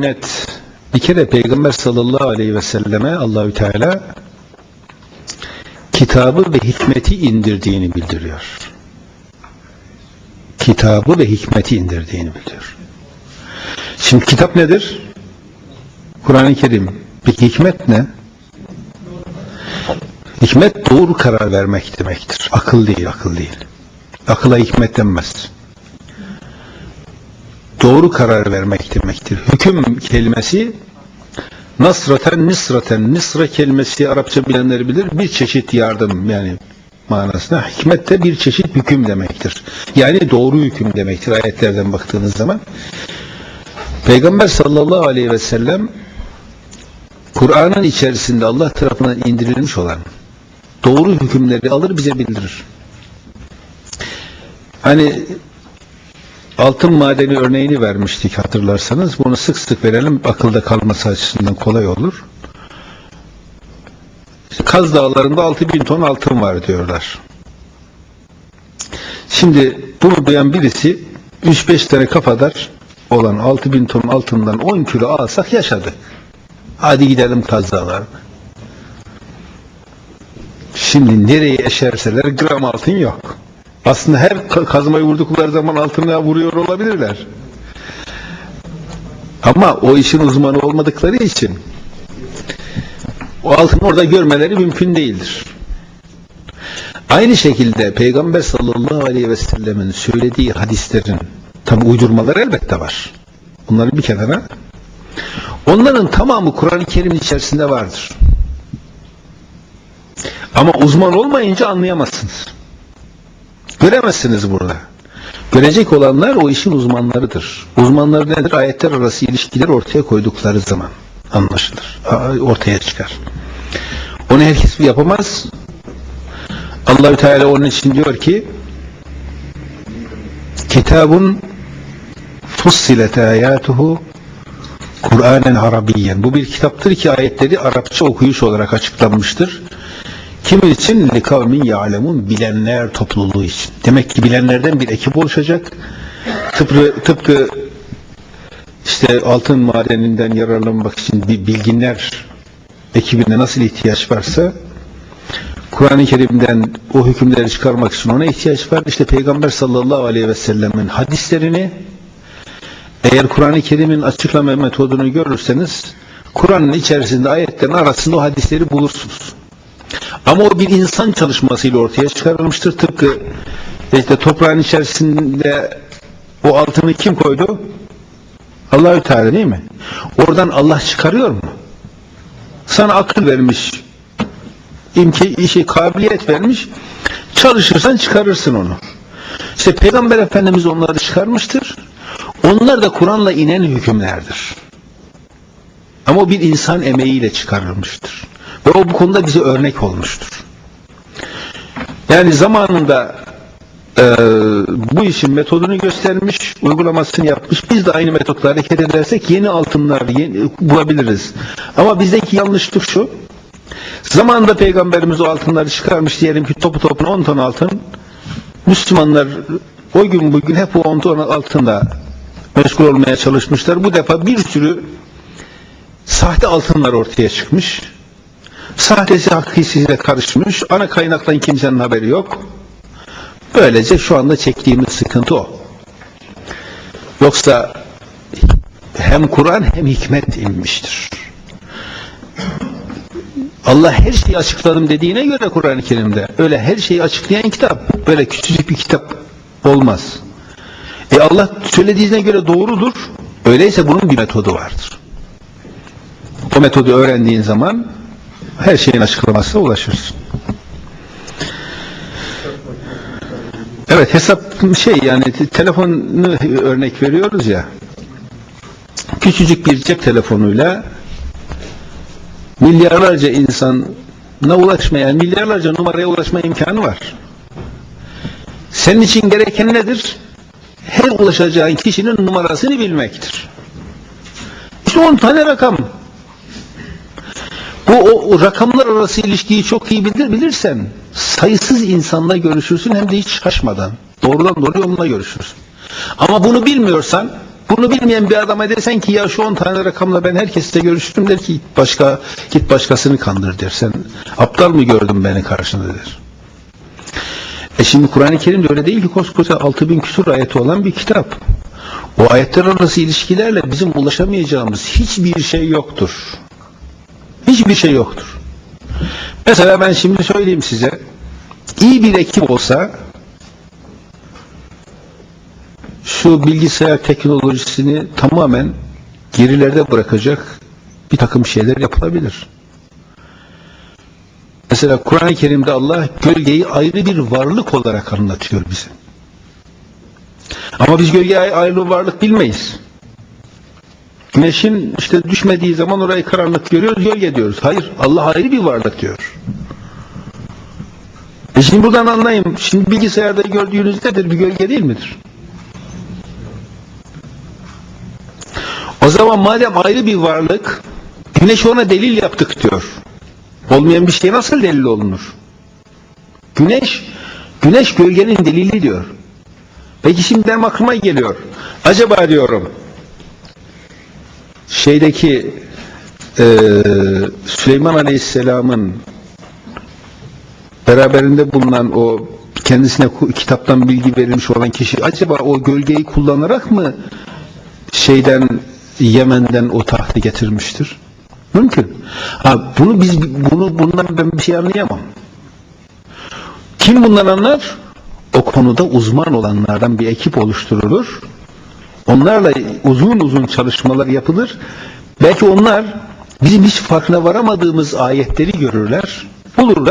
net. Bir kere Peygamber sallallahu aleyhi ve selleme Allahü Teala kitabı ve hikmeti indirdiğini bildiriyor. Kitabı ve hikmeti indirdiğini bildiriyor. Şimdi kitap nedir? Kur'an-ı Kerim. Peki hikmet ne? Hikmet doğru karar vermek demektir. Akıl değil, akıl değil. Akıla hikmet denmez. Doğru karar vermek demektir. Hüküm kelimesi nasraten nisraten nisra kelimesi Arapça bilenleri bilir. Bir çeşit yardım yani manasına. Hikmet de bir çeşit hüküm demektir. Yani doğru hüküm demektir ayetlerden baktığınız zaman. Peygamber sallallahu aleyhi ve sellem Kur'an'ın içerisinde Allah tarafından indirilmiş olan doğru hükümleri alır bize bildirir. Hani altın madeni örneğini vermiştik hatırlarsanız. Bunu sık sık verelim akılda kalması açısından kolay olur. Kaz Dağları'nda 6000 ton altın var diyorlar. Şimdi bunu duyan birisi 3-5 tane kafadar olan 6000 ton altından 10 kilo alsak yaşadı. Hadi gidelim Kaz Dağları'na. Şimdi nereye eşerseler gram altın yok. Aslında her ka- kazmayı vurdukları zaman altına vuruyor olabilirler. Ama o işin uzmanı olmadıkları için o altını orada görmeleri mümkün değildir. Aynı şekilde Peygamber sallallahu aleyhi ve sellemin söylediği hadislerin tabi uydurmaları elbette var. Bunları bir kenara onların tamamı Kur'an-ı Kerim'in içerisinde vardır. Ama uzman olmayınca anlayamazsınız. Göremezsiniz burada. Görecek olanlar o işin uzmanlarıdır. Uzmanlar nedir? Ayetler arası ilişkiler ortaya koydukları zaman anlaşılır. Ortaya çıkar. Onu herkes yapamaz. Allahü Teala onun için diyor ki Kitabun fussilet ayatuhu Kur'anen Arabiyen. Bu bir kitaptır ki ayetleri Arapça okuyuş olarak açıklanmıştır. Kimin için? Likavmin ya'lemun bilenler topluluğu için. Demek ki bilenlerden bir ekip oluşacak. Tıpkı, tıpkı işte altın madeninden yararlanmak için bir bilginler ekibine nasıl ihtiyaç varsa Kur'an-ı Kerim'den o hükümleri çıkarmak için ona ihtiyaç var. İşte Peygamber sallallahu aleyhi ve sellemin hadislerini eğer Kur'an-ı Kerim'in açıklama metodunu görürseniz Kur'an'ın içerisinde ayetlerin arasında o hadisleri bulursunuz. Ama o bir insan çalışmasıyla ortaya çıkarılmıştır. Tıpkı işte toprağın içerisinde o altını kim koydu? Allahü Teala değil mi? Oradan Allah çıkarıyor mu? Sana akıl vermiş, imki, işi, kabiliyet vermiş. Çalışırsan çıkarırsın onu. İşte Peygamber Efendimiz onları çıkarmıştır. Onlar da Kur'an'la inen hükümlerdir. Ama o bir insan emeğiyle çıkarılmıştır. Ve o bu konuda bize örnek olmuştur. Yani zamanında e, bu işin metodunu göstermiş, uygulamasını yapmış. Biz de aynı metotla hareket edersek yeni altınlar yeni, bulabiliriz. Ama bizdeki yanlışlık şu. Zamanında Peygamberimiz o altınları çıkarmış diyelim ki topu topuna 10 ton altın. Müslümanlar o gün bugün hep o 10 ton altında meşgul olmaya çalışmışlar. Bu defa bir sürü sahte altınlar ortaya çıkmış. Sahtesi hakikisiyle karışmış. Ana kaynaktan kimsenin haberi yok. Böylece şu anda çektiğimiz sıkıntı o. Yoksa hem Kur'an hem hikmet inmiştir. Allah her şeyi açıkladım dediğine göre Kur'an-ı Kerim'de öyle her şeyi açıklayan kitap böyle küçücük bir kitap olmaz. E Allah söylediğine göre doğrudur. Öyleyse bunun bir metodu vardır. O metodu öğrendiğin zaman her şeyin açıklamasına ulaşırsın. Evet hesap şey yani telefonu örnek veriyoruz ya küçücük bir cep telefonuyla milyarlarca insana ulaşmaya, milyarlarca numaraya ulaşma imkanı var. Senin için gereken nedir? Her ulaşacağın kişinin numarasını bilmektir. İşte 10 tane rakam. Bu o, o rakamlar arası ilişkiyi çok iyi bilir, bilirsen sayısız insanla görüşürsün hem de hiç şaşmadan. Doğrudan doğruya onunla görüşürsün. Ama bunu bilmiyorsan Bunu bilmeyen bir adama desen ki ya şu 10 tane rakamla ben herkesle görüştüm der ki başka git başkasını kandır der. Sen aptal mı gördün beni karşında der. E şimdi Kur'an-ı Kerim de öyle değil ki koskoca 6000 küsur ayeti olan bir kitap. O ayetler arası ilişkilerle bizim ulaşamayacağımız hiçbir şey yoktur. Hiçbir şey yoktur. Mesela ben şimdi söyleyeyim size. iyi bir ekip olsa şu bilgisayar teknolojisini tamamen gerilerde bırakacak bir takım şeyler yapılabilir. Mesela Kur'an-ı Kerim'de Allah gölgeyi ayrı bir varlık olarak anlatıyor bize. Ama biz gölgeyi ayrı bir varlık bilmeyiz. Güneşin işte düşmediği zaman orayı karanlık görüyoruz, gölge diyoruz. Hayır, Allah ayrı bir varlık diyor. E şimdi buradan anlayayım. Şimdi bilgisayarda gördüğünüz nedir? Bir gölge değil midir? O zaman madem ayrı bir varlık, güneş ona delil yaptık diyor. Olmayan bir şey nasıl delil olunur? Güneş, güneş gölgenin delili diyor. Peki şimdi benim aklıma geliyor. Acaba diyorum, şeydeki e, Süleyman Aleyhisselam'ın beraberinde bulunan o kendisine kitaptan bilgi verilmiş olan kişi acaba o gölgeyi kullanarak mı şeyden Yemen'den o tahtı getirmiştir? Mümkün. Ha, bunu biz bunu bundan ben bir şey anlayamam. Kim bundan anlar? O konuda uzman olanlardan bir ekip oluşturulur. Onlarla uzun uzun çalışmalar yapılır. Belki onlar bizim hiç farkına varamadığımız ayetleri görürler, bulurlar.